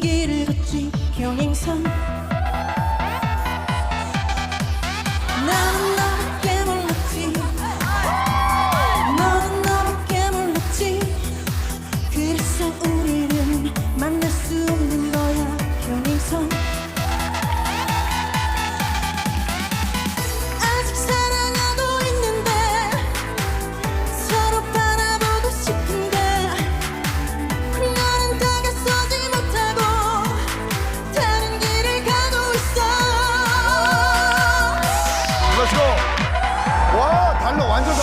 길을 걷지 여행선. 完了完了。